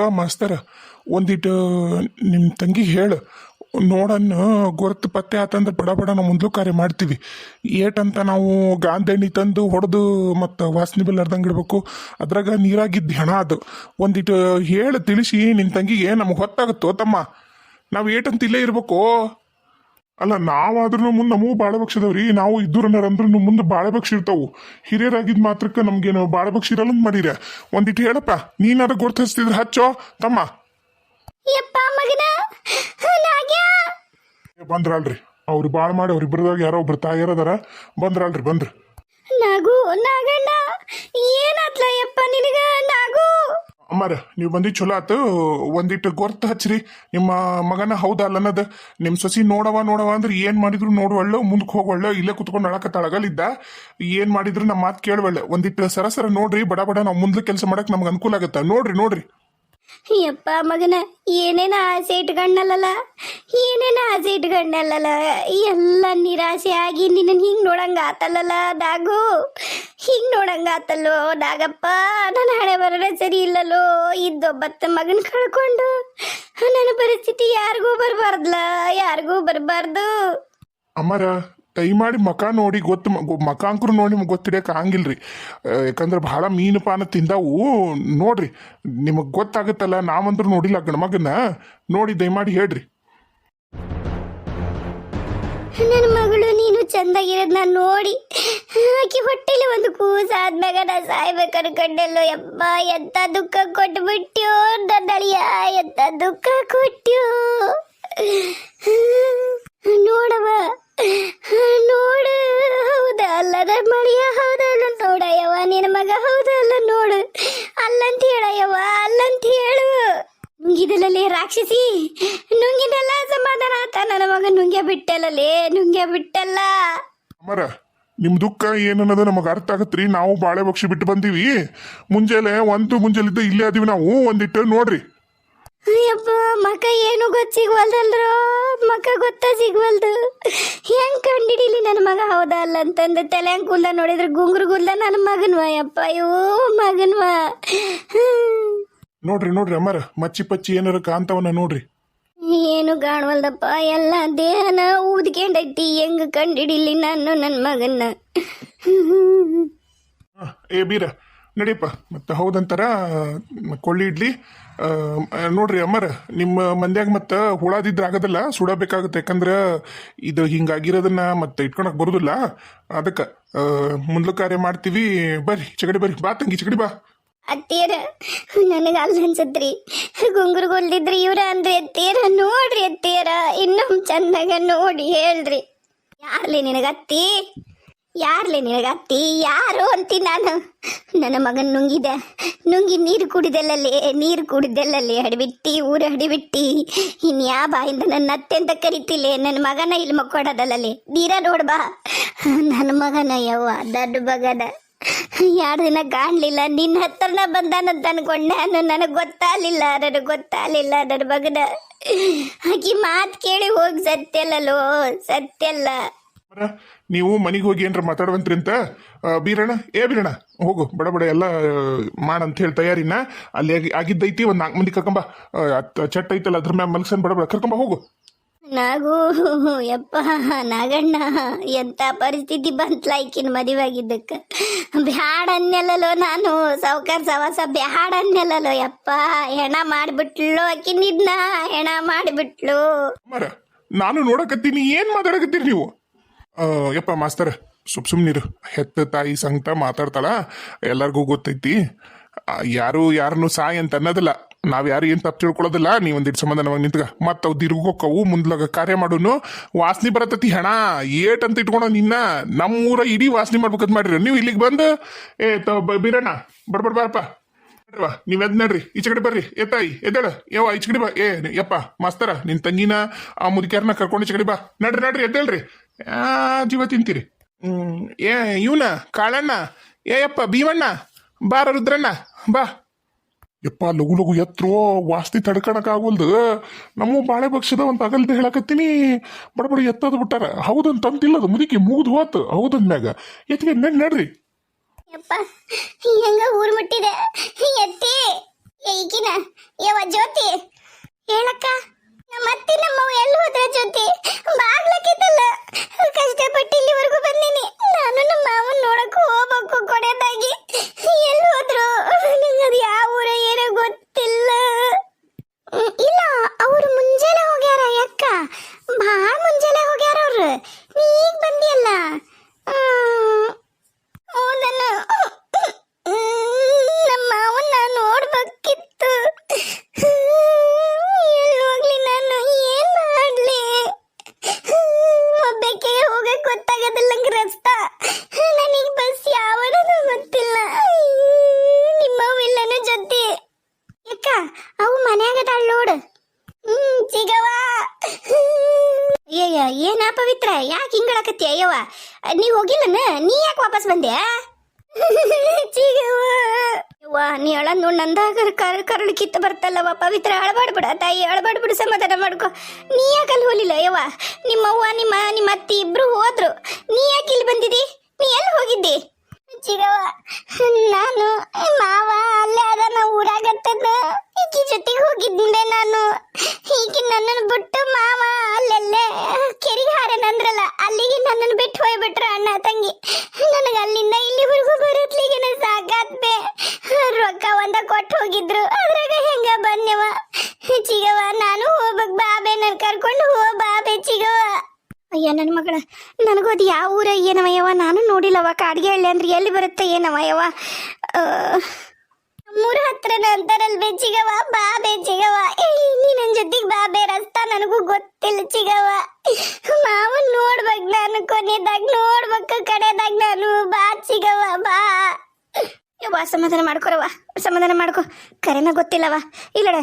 ಯಪ್ಪ ಮಾಸ್ತರ ಒಂದಿಟ್ಟು ನಿಮ್ಮ ತಂಗಿಗೆ ಹೇಳು. ನೋಡನ್ನು ಗುರುತು ಪತ್ತೆ ಆತಂದ್ರೆ ಬಡ ಬಡ ನಾವು ಮುಂದ್ಲು ಕಾರ್ಯ ಮಾಡ್ತೀವಿ. ಏಟಂತ ನಾವು ಗಾಂಧೆಣ್ಣಿ ತಂದು ಹೊಡೆದು ಮತ್ತು ವಾಸನೆ ಬಿಲ್ ಅರ್ಧಂಗೆ ಇಡಬೇಕು. ಅದ್ರಾಗ ನೀರಾಗಿದ್ದು ಹೆಣ ಅದು. ಒಂದಿಟ್ಟು ಹೇಳು, ತಿಳಿಸಿ ನಿನ್ನ ತಂಗಿಗೆ, ನಮಗೆ ಹೊತ್ತಾಗುತ್ತೋ ತಮ್ಮ. ನಾವು ಏಟಂತ ಇಲ್ಲೇ ಇರ್ಬೇಕು? ಅಲ್ಲ ನಾವಾದ್ರೂ ಮುಂದೆ ನಮಗೂ ಬಾಳೆ ಬಕ್ಷದವ್ರಿ ನಾವು ಇದ್ದೂರನ್ನರಂದ್ರೂ ಮುಂದೆ ಬಾಳೆ ಬಕ್ಷ ಇರ್ತಾವು. ಹಿರಿಯರಾಗಿದ್ ಮಾತ್ರಕ್ಕೆ ನಮ್ಗೇನು ಬಾಳೆ ಬಕ್ಷ ಇರಲ್ಲ ಮಾಡಿರ. ಒಂದಿಟ್ಟು ಹೇಳಪ್ಪ ನೀನಾರ ಗುರ್ತಿಸ್ತಿದ್ರೆ ಹಚ್ಚೋ. ತಮ್ಮ. ಬಂದ್ರಲ್ರಿ ಅವ್ರು ಬಾಳ್ ಮಾಡಿ ಅವ್ರಿಬ್ರದಾಗ ಯಾರೋ ಒಬ್ರು ತಾಯಿಯರದಾರ ಬಂದ್ರಲ್ರಿ ಬಂದ್ರಿ. ನಾಗು ನಾಗಣ್ಣ ಏನಾತ್ಲಯ್ಯಪ್ಪ ನಿನಗ ನಾಗು? ಅಮ್ಮಾರ, ನೀವು ಬಂದಿ ಚಲೋ ಆತು ಒಂದಿಟ್ಟು ಗೊರ್ತು ಹಚ್ಚಿರಿ ನಿಮ್ಮ ಮಗನ ಹೌದಾ ಅಲ್ಲ ಅನ್ನೋದು ನಿಮ್ಮ ಸೊಸಿ ನೋಡವ ನೋಡವ ಅಂದ್ರೆ ಏನ್ ಮಾಡಿದ್ರು ನೋಡುವಳ್ಳು ಮುಂದಕ್ಕೆ ಹೋಗುವಳ್ಳು ಇಲ್ಲೇ ಕುತ್ಕೊಂಡು ಅಳಕ ತಳಗಲಿದ್ದ ಏನ್ ಮಾಡಿದ್ರು ನಮ್ಮ ಮಾತು ಕೇಳುವಳ್ಳೆ ಒಂದಿಟ್ಟು ಸರಸರ ನೋಡ್ರಿ, ಬಡ ಬಡ ನಾವು ಮುಂದೆ ಕೆಲಸ ಮಾಡಕ್ ನಮ್ಗೆ ಅನುಕೂಲ ಆಗುತ್ತೆ. ನೋಡ್ರಿ ನೋಡ್ರಿ. ಯಪ್ಪ ಮಗನ, ಏನೇನ ಆಸೆ ಇಟ್ಕೊಂಡಲ್ಲ ಏನೇನ ಆಸೆ ಇಟ್ಕೊಂಡಲ್ಲ ಎಲ್ಲ ನಿರಾಸೆ ಆಗಿ ನಿನ್ನ ಹಿಂಗ್ ನೋಡಂಗ ಆತಲ್ಲಲ್ಲ ದಾಗು? ಹಿಂಗ್ ನೋಡಂಗ ಆತಲ್ಲೋ ದಾಗಪ್ಪ? ನನ್ನ ಹಣೆ ಬರೋಣ ಸರಿ ಇಲ್ಲಲ್ಲೋ ಇದ್ದೊಬ್ಬತ್ತ ಮಗನ್ ಕಳ್ಕೊಂಡು ನನ್ನ ಪರಿಸ್ಥಿತಿ ಯಾರಿಗೂ ಬರಬಾರ್ದಲ್ಲ ಯಾರಿಗೂ ಬರಬಾರ್ದು? ಅಮ್ಮಾರ ಮಾಡಿ ಮಕ ನೋಡಿ ಗೊತ್ತು ಮಕ ಅಂಕರು ನೋಡಿ ನಿಮ್ಗೆ ಗೊತ್ತಿಡಿಯಕ್ಕೆ ರೀ ಯಾಕಂದ್ರೆ ಭಾಳ ಮೀನು ಪಾನ ತಿಂದಾವು. ನೋಡ್ರಿ, ನಿಮಗೆ ಗೊತ್ತಾಗುತ್ತಲ್ಲ, ನಾವಂದ್ರೂ ನೋಡಿಲ್ಲ ಗಣಮಗನ್ನ ನೋಡಿ ದಯಮಾಡಿ ಹೇಳ್ರಿ. ನನ್ನ ಮಗಳು ನೀನು ಚಂದಾಗಿರೋದನ್ನ ನೋಡಿ. ಆಕಿ ಹೊಟ್ಟೆಲಿ ಒಂದು ಕೂಸ ಆದ್ಮ್ಯಾಗ ನಾ ಸಾಯ್ಬೇಕು ಅನ್ಕೊಂಡೆಲ್ಲೋ ಯಪ್ಪ ಎಂತ ದುಃಖ ಕೊಟ್ಬಿಟ್ಯೋ ನನ್ನಳಿಯ ಎಂತ ದುಃಖ ಕೊಟ್ಯೋ? ನೋಡವ ನೋಡು, ಹೌದ ಅಲ್ಲ ನನ್ನ ಮಳಿಯ ಹೌದಲ್ಲ ನೋಡಯ್ಯವ ನಿನ್ನ ಮಗ ಹೌದಲ್ಲ ನೋಡು. ಅಲ್ಲಂತ ಹೇಳಯ್ಯವ ಅಲ್ಲಂತ ಹೇಳು. ನುಂಗಿದಲೇ ರಾಕ್ಷಸಿ, ನುಂಗಿದಲ್ಲ ಸಮಾಧಾನ ಆತ. ನನ್ನ ಮಗ ನುಂಗ್ಯ ಬಿಟ್ಟಲ್ಲಲೇ, ನುಂಗ್ಯ ಬಿಟ್ಟಲ್ಲ. ಅಮರ ನಿಮ್ಮ ದುಃಖ ಏನನ್ನೋದು ನಮಗೆ ಅರ್ಥ ಆಗತ್ರಿ? ನಾವು ಬಾಳೆ ಬಕ್ಷಿ ಬಿಟ್ಟು ಬಂದೀವಿ. ಮುಂಜಾನೆ ಒಂದು ಮುಂಜಾಲಿದ್ದ ಇಲ್ಲೇ ಅದೀವಿ ನಾವು, ಒಂದಿಟ್ಟು ನೋಡ್ರಿ. ಅಯ್ಯಪ್ಪ ಮಕ ಏನು ಗೊತ್ತ ಸಿಗ್ವಲ್ದಲ್ರೋ? ಮಕ ಗೊತ್ತ ಸಿಗ್ವಲ್ದು? ಹೆಂಗ್ ಕಂಡಿಡಿಲಿ ನನ್ನ ಮಗ? ಹೌದಾ ಅಲ್ಲ ಅಂತಂದು ತಲೆ ಹಂಗ್ ಕೂಲ್ದ ನೋಡಿದ್ರೆ ಗುಂಗುರು ಕೂಲ್ದ ನನ್ನ ಮಗನ್ವ ಯಪ್ಪ ಅಯ್ಯೋ ಮಗನ್ವ. ನೋಡ್ರಿ ನೋಡ್ರಿ ಅಮ್ಮರ ಮಚ್ಚಿ ಪಚ್ಚಿ ಏನಾರ ಕಾಂತವನ್ನ ನೋಡ್ರಿ. ಏನು ಕಾಣವಲ್ದಪ್ಪ ಎಲ್ಲ ದೇಹನ ಊದ್ಕೊಂಡೈತಿ. ಹೆಂಗ್ ಕಂಡಿಡಿಲಿ ನಾನು ನನ್ನ ಮಗನ್ನ? ಏ ಬೀರ ನಡಿಯಪ್ಪ ಮತ್ತೆ ಹೌದಂತಾರ ಕೊಳ್ಳಿ ಇಡ್ಲಿ. ನೋಡ್ರಿ ಅಮ್ಮರ, ನಿಮ್ಮ ಮಂದ್ಯಾಗ ಮತ್ತೆ ಹುಳದಿದ್ರೆ ಆಗೋದಿಲ್ಲ ಸುಡಬೇಕಾಗುತ್ತೆ ಯಾಕಂದ್ರೆ ಇದು ಹಿಂಗಾಗಿರೋದನ್ನ ಮತ್ತೆ ಇಟ್ಕೊಳಕ್ ಬರುದಿಲ್ಲ. ಅದಕ್ಕೆ ಮುಂದ್ಲು ಕಾರ್ಯ ಮಾಡ್ತೀವಿ. ಬರ್ರಿ, ಚಗಡಿ ಬರ್ರಿ. ಬಾ ತಂಗಿ, ಚಗಡಿ ಬಾ. ಅತ್ತೀರ ನನಗ ಅಲ್ಲಿ ಗುಂಗುರು ಗೊಲ್ದಿದ್ರಿ ಇವ್ರ ಅಂದ್ರೆ ಎತ್ತೀರ ನೋಡ್ರಿ ಎತ್ತೀರ ಇನ್ನೊಮ್ ಚಂದಾಗ ನೋಡಿ ಹೇಳ್ರಿ. ಯಾರ್ಲಿ ನಿನಗ ಅತ್ತಿ ಯಾರ್ಲಿ ನಿನಗತ್ತಿ? ಯಾರು ಅಂತಿ ನಾನು. ನನ್ನ ಮಗನ್ ನುಂಗಿದ. ನುಂಗಿ ನೀರು ಕುಡಿದಲ್ಲೇ ನೀರು ಕುಡಿದಲ್ಲೇ ಹಡಿಬಿಟ್ಟಿ, ಊರು ಹಡಿಬಿಟ್ಟಿ. ಇನ್ಯಾ ಬಾಯಿಂದ ನನ್ನ ಅತ್ತೆ ಅಂತ ಕರಿತಿಲೆ. ನನ್ನ ಮಗನ ಇಲ್ಲಿ ಮಕ್ಕೊಡೋದಲ್ಲಲ್ಲಿ. ನೀರ ನೋಡ್ಬಾ ನನ್ನ ಮಗನ ಯವ್ವ, ದೊಡ್ಡ ಬಗದ. ಎರಡು ದಿನ ಕಾಣ್ಲಿಲ್ಲ? ನಿನ್ನ ಹತ್ರನ ಬಂದಾನಂತ ಅನ್ಕೊಂಡೆ. ನಾನು ನನಗೆ ಗೊತ್ತಾಗ್ಲಿಲ್ಲ. ನನಗೆ ಗೊತ್ತಾಗ್ಲಿಲ್ಲ ನನ್ನ ಮಗನ ಆಕಿ ಮಾತು ಕೇಳಿ ಹೋಗಿ ಸತ್ಯಲ್ಲೋ ಸತ್ಯಲ್ಲ. ನೀವು ಮನೆಗೆ ಹೋಗಿ ಏನ್ರ ಮಾತಾಡುವಂತ್ರಿ ಅಂತ ಬೀರಣ್ಣ ಏ ಬೀರಣ್ಣ ಹೋಗು ಬಡ ಬಡ ಎಲ್ಲ ಮಾಡಂತ ಹೇಳಿ ತಯಾರಿನ ಅಲ್ಲಿ ಆಗಿ- ಆಗಿದ್ದೈತಿ ಒಂದು ನಾಲ್ಕು ಮಂದಿ ಕರ್ಕೊಂಬ ಚಟ್ ಐತಲ್ಲ ಅದ್ರ ಮ್ಯಾಗ ಮಲ್ಸನ್ ಬಡ ಬಡ ಕರ್ಕೊಂಬ ಹೋಗು. ನಾಗು ಯಪ್ಪ ನಾಗಣ್ಣ ಎಂತ ಪರಿಸ್ಥಿತಿ ಬಂತ್ಲ ಈಕಿನ ಮದುವೆಯಾಗಿದ್ದಕ್ಕೆ ಬ್ಯಾಡ ಅನ್ನೆಲ್ಲೋ ನಾನು ಸಾವುಕಾರ ಸವಾಸ ಬ್ಯಾಡ ಅನ್ನೆಲ್ಲೋ ಯಪ್ಪ ಹೆಣ ಆಕಿನ ಇದ್ನ ಹೆಣ ಮಾಡಿಬಿಟ್ಲು. ನಾನು ನೋಡಕತ್ತೀನಿ ಏನ್ ಮಾತಾಡಕತ್ತೀರಿ ನೀವು? ಯಪ್ಪ, ಮಾಸ್ತರ, ಸುಮ್ ಸುಮ್ನಿರು ಹೆತ್ತ ತಾಯಿ ಸಂಗಟ ಮಾತಾಡ್ತಾಳ, ಎಲ್ಲರಿಗೂ ಗೊತ್ತೈತಿ. ಯಾರು ಯಾರನ್ನು ಸಾಯ್ ಅಂತ ಅನ್ನೋದಿಲ್ಲ. ನಾವ್ ಯಾರು ಏನ್ ತಪ್ಪು ತಿಳ್ಕೊಳ್ಳೋದಿಲ್ಲ. ನೀವ್ ಒಂದಿಟ್ಟು ಸಮಾಧಾನವಾಗಿ ನಿಂತ್ಗ ಮತ್ತ ಅವ್ ದಿರುಗೋಕವು, ಮುಂದ್ಲಾಗ ಕಾರ್ಯ ಮಾಡೋನು. ವಾಸನೆ ಬರತತಿ ಹಣ, ಏಟ್ ಅಂತ ಇಟ್ಕೊಂಡ ನಿನ್ನ. ನಮ್ಮ ಊರ ಇಡೀ ವಾಸನೆ ಮಾಡ್ಬೇಕಂತ ಮಾಡಿರಿ. ನೀವು ಇಲ್ಲಿಗೆ ಬಂದು, ಏ ಬೀರಣ್ಣ ಬಡ್ಬಡ್ ಬಾರಪ್ಪ. ನೀವ್ ಎದ್ ನಡ್ರಿ. ಈಚೆ ಕಡೆ ಬರ್ರಿ. ಏ, ತಾಯಿ, ಎದ್ದೇಳ. ಯವ್ವ, ಈಚೆ ಕಡೆ ಬಾ. ಏ, ಯಪ್ಪ, ಮಾಸ್ತರ, ನಿನ್ ತಂಗಿನ ಆ ಮುದುಕ್ಯಾರನ್ನ ಕರ್ಕೊಂಡು ಈಚೆ ಕಡೆ ಬಾ. ನಡ್ರಿ ನಡ್ರಿ, ಎದ್ದೇಳ್ರಿ. ಜೀವ ತಿಂತೀರಿ. ಹ್ಮ್. ಏ ಇವನ ಕಾಳಣ್ಣ ಏ ಯಪ್ಪ ಭೀಮಣ್ಣ ಬಾರ ರುದ್ರಣ್ಣ ಬಾ. ಯಪ್ಪ ಲಘು ಲಘು ಎತ್ತರೋ ವಾಸ್ತಿ ತಡ್ಕಣಕ್ ಆಗೋಲ್ದು ನಮ್ಮ ಬಾಳೆ ಪಕ್ಷದ ಒಂದು ಅಗಲ್ದೆ ಹೇಳಕತ್ತೀನಿ. ಬಡ ಬಡ ಎತ್ತದ ಬಿಟ್ಟಾರ. ಹೌದಂತ ಅಂತಿಲ್ಲದು ಮುದುಕಿ ಮುಗಿದು ಹೋತು. ಹೌದಂದ್ಮ್ಯಾಗ ಎತ್ತಿಗೆ ನೆನ್ ನಡ್ರಿ. ಯಪ್ಪ ಹೆಂಗ ಊರ್ ಮುಟ್ಟಿದೆ? ಎತ್ತಿ. ಈಗಿನ ಯವ ಜ್ಯೋತಿ. ಹೇಳಕ್ಕ. ನಮ್ಮ ಅತ್ತಿ ನಮ್ಮವ್ ಎಲ್ಲಿ ಹೋದ್ರ ಜ್ಯೋತಿ? ಬಾಗ್ಲಕ್ಕಿದ್ದಲ್ಲ. ಕಷ್ಟಪಟ್ಟು ಇಲ್ಲಿವರೆಗೂ ಬಂದೀನಿ. ನಾನು ನಮ್ಮ ಮಾವನ್ ನೋಡಕ್ ಹೋಗ್ಬೇಕು ಕೊಡೆದಾಗಿ ಎಲ್ಲಿ ಹೋದ್ರು? ನಂಗೆ ಅದು ಯಾವ ಊರ ಏನೋ ಗೊತ್ತಿಲ್ಲ ಹ್ಮ್, ಇಲ್ಲ ಅವ್ರು ಮುಂಜಾನೆ ಹೋಗ್ಯಾರ ಯಾಕ ಭಾಳ ಮುಂಜಾನೆ ಹೋಗ್ಯಾರ ಅವ್ರು ನೀ ಈಗ ಬಂದಿಯಲ್ಲ ಹ್ಮ್. ಹೌದಲ್ಲ ನಮ್ಮ ಮಾವನ್ನ ನೋಡ್ಬೇಕಿತ್ತು ಎಲ್ಲಿ ಹೋಗ್ಲಿ ನಾನು ಏನ್ ಮಾಡ್ಲಿ ಒಬ್ಬಕ್ಕೆ ಹೋಗಕ್ ಗೊತ್ತಾಗೋದಿಲ್ಲ ನಂಗೆ ರಸ್ತಾ ನನಗೆ ಬಸ್ ಯಾವನೂ ಗೊತ್ತಿಲ್ಲ ನಿಮ್ಮವಿಲ್ಲನ ಜೊತೆ ಯಾಕ ಅವು ಮನ್ಯಾಗದಾಳ ನೋಡು ಹ್ಮ್ ಚಿಗವ ಅಯ್ಯಯ್ಯ ಏನ ಪವಿತ್ರ ಯಾಕೆ ಅಯ್ಯವ ನೀ ಹೋಗಿಲ್ಲನ ನೀ? ಯಾಕೆ ವಾಪಸ್ ಬಂದೆ ಯವ್ವ, ನೀ ಹೇಳ ನೋಡ್, ನಂದಾಗ ಕರ್ ಕಿತ್ತು ಬರ್ತಲ್ಲವ ಪವಿತ್ರ ಅಳಬಾಡ್ಬಿಡ, ತಾಯಿ ಅಳಬಾಡ್ಬಿಡು, ಸಮಾಧಾನ ಮಾಡ್ಕೊ. ನೀ ಯಾಕೆ ಅಲ್ಲಿ ಹೋಲಿಲ್ಲ ಯವ್ವ? ನಿಮ್ಮವ್ವ ನಿಮ್ಮ ನಿಮ್ಮ ಅತ್ತಿ ಇಬ್ರು ಹೋದ್ರು. ನೀ ಯಾಕೆ ಇಲ್ಲಿ ಬಂದಿದಿ? ನೀ ಎಲ್ಲಿ ಹೋಗಿದ್ದಿ? ಚಿಗವ್ವ, ನಾನು ಮಾವ ಅಲ್ಲೇ ಅದನ್ನ ಊರಾಗತ್ತದ ಈಕಿ ಜೊತೆಗೆ ಹೋಗಿದ್ದೆ ನಾನು ಈಕಿ ನನ್ನನ್ನು ಬಿಟ್ಟು ಮಾವ ಅಲ್ಲೆಲ್ಲೇ ಕೆರಿಗೆ ಹಾರನಂದ್ರಲ್ಲ ಅಲ್ಲಿಗೆ ನನ್ನನ್ನು ಬಿಟ್ಟು ಹೋಗ್ಬಿಟ್ರು ಅಣ್ಣ ತಂಗಿ ನನಗೆ ಅಲ್ಲಿಂದ ಇಲ್ಲಿವರೆಗೂ ಬರತ್ಲಿಗೆ ಸಾಕಾತ್ಬೆ ರೊಕ್ಕ ಒಂದ ಕೊಟ್ಟು ಹೋಗಿದ್ರು ಅದ್ರಾಗ ಹೆಂಗ ಬಂದೆವ ಚಿಗವ ನಾನು ಹೋಗ್ಬೇಕು ಬಾಬೆ ನನ್ ಕರ್ಕೊಂಡು ಹೋ ಬಾಬೆ ಚಿಗವ ಅಯ್ಯ ನನ್ನ ಮಗಳ. ನನಗೋದು ಯಾವ ಊರ ಏನವಯ್ಯವ ನಾನು ನೋಡಿಲ್ಲವ ಕಾಡ್ಗೆ ಹಳ್ಳಿ ಅಂದ್ರೆ ಎಲ್ಲಿ ಬರುತ್ತೆ ಏನವಯ್ಯವ ಮೂರ ಹತ್ರನ ಅಂತಾರಲ್ವೇ ಚಿಗವ ಬಾ ಚಿಗವ ನೀ ನನ್ನ ಜೊತೆಗೆ ಬಾ ಬೇ, ರಸ್ತಾ ನನಗೂ ಗೊತ್ತಿಲ್ಲ ಚಿಗವ ಮಾವನ್ ನೋಡ್ಬೇಕು ನಾನು, ಕೊನೆದಾಗ ನೋಡ್ಬೇಕು, ಕಡೆದಾಗ ನಾನು. ಬಾ ಚಿಗವ ಬಾ. ಯವ್ವ ಸಮಾಧಾನ ಮಾಡ್ಕೊರವ್ವ. ಸಮಾಧಾನ ಮಾಡ್ಕೊ. ಕರೆನ ಗೊತ್ತಿಲ್ಲವ. ಇಲ್ಲಡ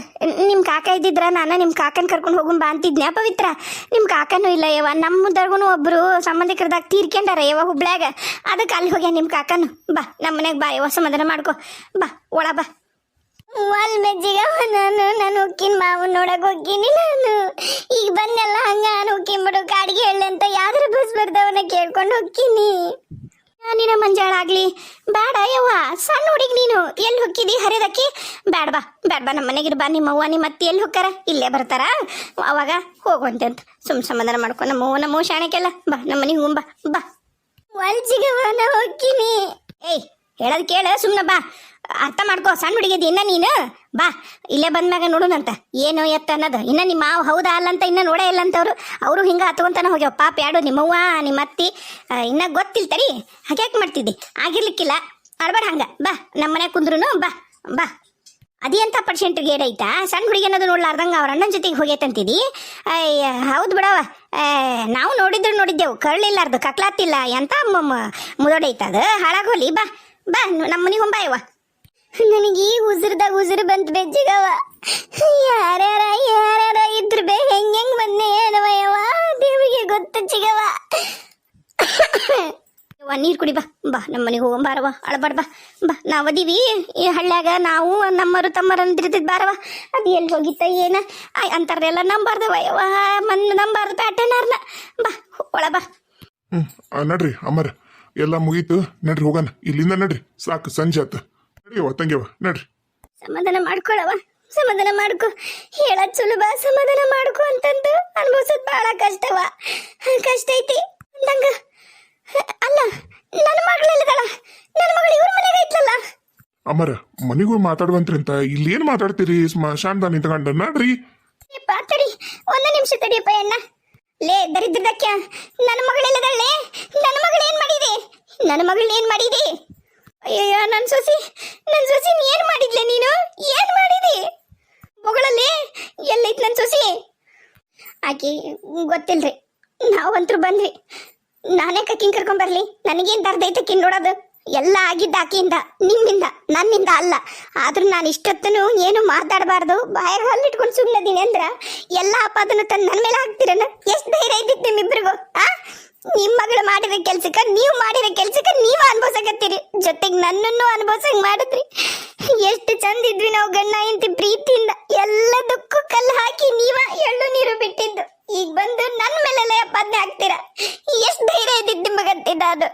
ನಿಮ್ಮ ಕಾಕ ಇದ್ದಿದ್ರ ನಾನು ನಿಮ್ಮ ಕಾಕನ ಕರ್ಕೊಂಡು ಹೋಗುನ್ ಬಾ ಅಂತಿದ್ನ್ಯಾ ಪವಿತ್ರ. ನಿಮ್ಮ ಕಾಕನೂ ಇಲ್ಲ ಯವ ನಮ್ಮ ದರ್ಗುನು ಒಬ್ರು ಸಂಬಂಧಿಕರದಾಗ ತೀರ್ಕೊಂಡಾರ ಯವಾ ಹುಬ್ಳ್ಯಾಗ. ಅದಕ್ಕೆ ಅಲ್ಲಿ ಹೋಗ್ಯ ನಿಮ್ಮ ಕಾಕನು. ಬಾ ನಮ್ಮ ಮನೆಗೆ ಬಾ ಯವ ಸಮಾಧಾನ ಮಾಡ್ಕೊ. ಬಾ, ಒಳ ಬಾ. ಅಲ್ ಮೆಜ್ಜಿಗ ನಾನು ನಾನು ಉಕ್ಕಿನ ಮಾವು ನೋಡಕ್ ಹೋಗಿನಿ ನಾನು. ಈಗ ಬಂದೆಲ್ಲ ಹಂಗ ನಾನು ಉಕ್ಕಿನ ಬಿಡು, ಕಾಡಿಗೆ ಹೇಳಿ ಅಂತ ಯಾವ್ದಾರ ಬಸ್ ಬರ್ದವನ ಕೇಳ್ಕೊಂಡು ಹೋಗ್ತೀನಿ. ನಿನ್ನ ಮಂಜಾಳಾಗ್ಲಿ ಬೇಡ ಯವ್ವ, ಸಣ್ಣ ಹುಡುಗಿ ನೀನು. ಎಲ್ಲಿ ಹೊಕ್ಕಿದಿ ಹರಿದಕ್ಕಿ ಬೇಡ ಬಾ ಬೇಡ ಬಾ ನಮ್ಮ ಮನೆಗಿರ್ ಬಾ, ನಿಮ್ಮ ಅವ್ವ, ನಿಮ್ಮ ಅತ್ತಿ ಎಲ್ಲಿ ಹೊಕ್ಕಾರ? ಇಲ್ಲೇ ಬರ್ತಾರ? ಅವಾಗ ಹೋಗುವಂತೆ ಅಂತ. ಸುಮ್ ಸಮಾಧಾನ ಮಾಡ್ಕೊ, ನಮ್ಮ ಅವ್ವ, ನಮ್ಮ ಶಾಣಕ್ಕೆಲ್ಲ ಬಾ, ನಮ್ಮ ಮನೆಗೆ ಹೋಗ್ ಬಾ ವಲ್ಜಿಗವನ ಹೊಕ್ಕಿನಿ. ಏಯ್, ಹೇಳದ್ ಕೇಳ, ಸುಮ್ನ ಬಾ. ಅರ್ಥ ಮಾಡ್ಕೋ, ಸಣ್ಣ ಹುಡುಗಿದಿ, ಇನ್ನ ನೀನು? ಬಾ, ಇಲ್ಲೇ ಬಂದ್ಮ್ಯಾಗ ನೋಡುನಂತ. ಏನು ಎತ್ತ ಅನ್ನೋದು? ಇನ್ನ ನಿಮ್ಮ ಮಾವ ಹೌದಾ ಅಲ್ಲ ಅಂತ ಇನ್ನ ನೋಡೇ ಇಲ್ಲ ಅಂತವ್ರು. ಅವರು ಹಿಂಗ ಹತ್ಕೊಂತಾನ ಹೋಗ್ಯಾವ. ಪಾಪ ಯಾಡು ನಿಮ್ಮವ್ವ ನಿಮ್ಮ ಅತ್ತಿ ಇನ್ನ ಗೊತ್ತಿಲ್ಲ ಹಾಗೆ ಹಾಗ್ಯಾಕೆ ಮಾಡ್ತಿದ್ದಿ? ಆಗಿರ್ಲಿಕ್ಕಿಲ್ಲ. ಅಳ್ಬೇಡ ಹಂಗ. ಬಾ, ನಮ್ಮ ಮನೆ ಕುಂದ್ರು ಬಾ ಬಾ. ಅದೇಂತ ಗೇಡ್ ಐತಾ? ಸಣ್ಣ ಹುಡುಗಿ ಅನ್ನೋದು ನೋಡ್ಲಾರ್ದಂಗ ಅವ್ರ ಅಣ್ಣನ ಜೊತೆಗೆ ಹೋಗೈತಂತಿದಿ ಹೌದು ಬಿಡವ ನಾವು ನೋಡಿದ್ರು ನೋಡಿದ್ದೆವು. ಕರ್ಳಿಲ್ಲಾರ್ದು ಕಕ್ಲಾತಿಲ್ಲ. ಎಂತ ಮುದೋಡೈತ ಅದು ಹಾಳಾಗೋಲಿ. ಬಾ ಬಾ, ನಮ್ಮ ಮನೆ ನನಗೆ ಈ ಉಸಿರ್ದಾಗ ಉಸಿರು ಬಂತು ಬೆಜ್ಜಿಗವ ಯಾರ್ಯಾರ ಯಾರ್ಯಾರ ಇದ್ರ ಬೇ ಹೆಂಗ್ ಹೆಂಗ್ ಬಂದೆ ಯವ ದೇವಿಗೆ ಗೊತ್ತು ಚಿಗವ ನೀರು ಕುಡಿ ಬಾ. ಬಾ ನಮ್ಮ ಮನೆಗೆ ಹೋಗಂ ಬಾರವ ಅಳಬಾಡ ಬಾ. ಬಾ ನಾವು ಅದೀವಿ. ಈ ಹಳ್ಳ್ಯಾಗ ನಾವು ನಮ್ಮರು ತಮ್ಮರು ಅಂತಿರ್ತಿದ್ ಬಾರವ ಅದು ಎಲ್ಲಿ ಹೋಗಿತ್ತ ಏನ? ಅಂತಾರಲ್ಲ ನಂಬಾರ್ದವ ಯವ ಮನ್ ನಂಬಾರ್ದು ಪ್ಯಾಟರ್ನರ್ನ. ಬಾ ಒಳ ಬಾ. ಆ, ನಡ್ರಿ ಅಮ್ಮರ. ಎಲ್ಲ ಮುಗೀತು. ನಡ್ರಿ ಹೋಗೋಣ. ಇಲ್ಲಿಂದ ನಡ್ರಿ. ಸಾಕು ಸಂಜೆ ಆತ. ನಡಿಯವ್ವ ನಡ್ರಿ. ಸಮಾಧಾನ ಮಾಡ್ಕೊಳವ ಸಮಾಧಾನ ಮಾಡ್ಕೊ. ಹೇಳೋದ್ ಸುಲಭ ಸಮಾಧಾನ ಮಾಡ್ಕೋ ಅಂತಂದು ಅನುಭವಿಸೋದ್ ಬಹಳ ಕಷ್ಟವ ಕಷ್ಟ ಐತಿ ಅಂದಂಗ. ಅಲ್ಲ ನನ್ನ ಮಗಳಲ್ಲಿದಳ. ನನ್ನ ಮಗಳು ಇವ್ರ ಮನೆಗೆ ಐತ್ಲಲ್ಲ. ಅಮ್ಮರ ಮನಿಗೂ ಮಾತಾಡುವಂತ್ರಿಂತ ಇಲ್ಲಿ ಏನ್ ಮಾತಾಡ್ತೀರಿ? ಸ್ಮಶಾನದ ನಿಂತ್ಕೊಂಡು ನಡ್ರಿ. ಯಪ್ಪ ತಡಿ. ಒಂದು ನಿಮಿಷ ತಡಿಯಪ್ಪ ಅಣ್ಣ. ಲೇ ದರಿದ್ರದಕ್ಕ ನನ್ನ ಮಗಳೆಲ್ಲದಳ್ಳೆ ನನ್ನ ಮಗಳು ಏನ್ ಮಾಡಿದೆ? ನನ್ನ ಮಗಳು ಏನ್ ಮಾಡಿದೆ? ಅಯ್ಯಯ್ಯ ನನ್ನ ಸೊಸಿ ನನ್ನ ಸೊಸಿ ಏನ್ ಮಾಡಿದ್ಲೆ ನೀನು? ಏನು ಮಾಡಿದಿ? ಮಗಳಲ್ಲಿ ಎಲ್ಲೈತ್ ನನ್ನ ಸೊಸಿ? ಆಕೆ, ಗೊತ್ತಿಲ್ರಿ. ನಾವಂತರು ಬಂದ್ರಿ ನಾನೇ ಕಕ್ಕಿನ ಕರ್ಕೊಂಬರ್ಲಿ ನನಗೇನು ದರ್ದೈತೆ ಕಿನ್ ನೋಡೋದು? ಎಲ್ಲ ಆಗಿದ್ದ ಆಕೆಯಿಂದ, ನಿಮ್ಮಿಂದ, ನನ್ನಿಂದ ಅಲ್ಲ. ಆದ್ರೂ ನಾನು ಇಷ್ಟೊತ್ತನು ಏನು ಮಾತಾಡಬಾರ್ದು. ಬಾಯಾಗ ಹಲ್ಲಿಟ್ಕೊಂಡು ಸುಮ್ಮನದೀನಿ ಅಂದ್ರ, ಎಲ್ಲ ಅಪಾದನ ತಂದು ನನ್ನ ಮೇಲೆ ಹಾಕ್ತಿರನ? ಎಷ್ಟು ಧೈರ್ಯ ಇದ್ದಿತ್ತು ನಿಮ್ಮಿಬ್ರಿಗೂ, ಆ? ನಿಮ್ ಮಗಳು ಮಾಡಿರೋ ಕೆಲ್ಸಕ್ಕ, ನೀವು ಮಾಡಿರೋ ಕೆಲ್ಸಕ್ಕ ನೀವು ಅನ್ಭವಿಸಕತ್ತೀರಿ. ಜೊತೆಗೆ ನನ್ನನ್ನು ಅನ್ಭವಿಸಂಗ್ ಮಾಡಿದ್ರಿ. ಎಷ್ಟು ಚಂದ ಇದ್ವಿ ನಾವು ಗಣ್ಣ ಇಂತಿ ಪ್ರೀತಿಯಿಂದ. ಎಲ್ಲದಕ್ಕೂ ಕಲ್ಲು ಹಾಕಿ ನೀವ ಎಳ್ಳು ನೀರು ಬಿಟ್ಟಿದ್ದು. ಈಗ ಬಂದು ನನ್ನ ಮೇಲೆಲ್ಲ ಅಪಾದನೆ ಹಾಕ್ತೀರಾ? ಎಷ್ಟು ಧೈರ್ಯ ಇದ್ದಿದ್ದು ನಿಮಗಂತಿದ್ದ ಅದು?